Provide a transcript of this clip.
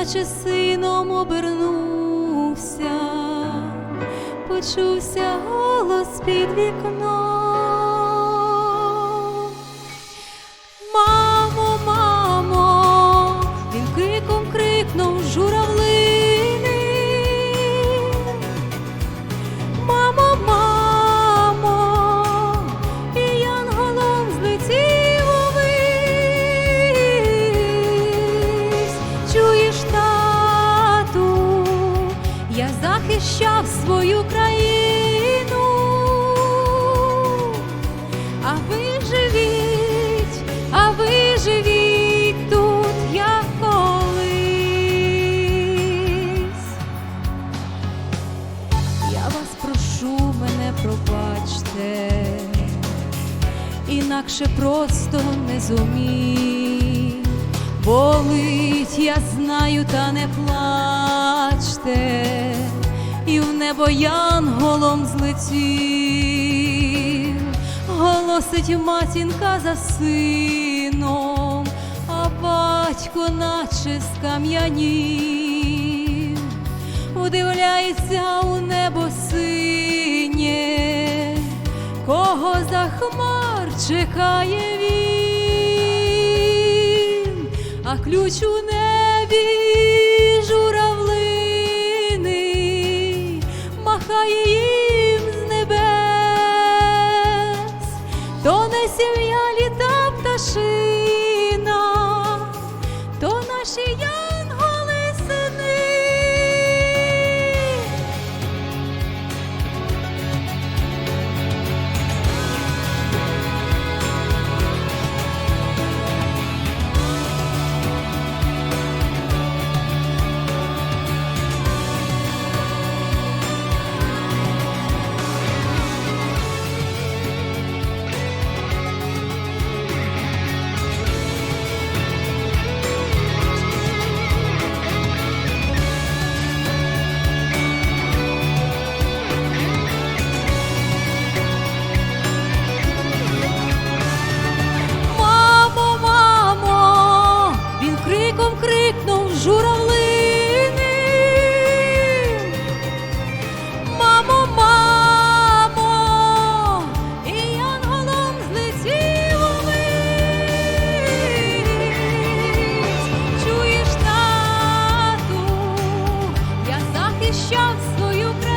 іначе сином обернувся, почувся голос під вікном. Я захищав свою країну, а ви живіть, а ви живіть тут, як колись. Я вас прошу, мене пробачте, інакше просто не зумів. Болить, я знаю, та не плачте, небо янголом злетів, голосить матінка за сином, а батько наче скам'янів удивляється у небо синє, кого за хмар чекає він, а ключ у небі пташина, то наші янголи обіщав свою країну.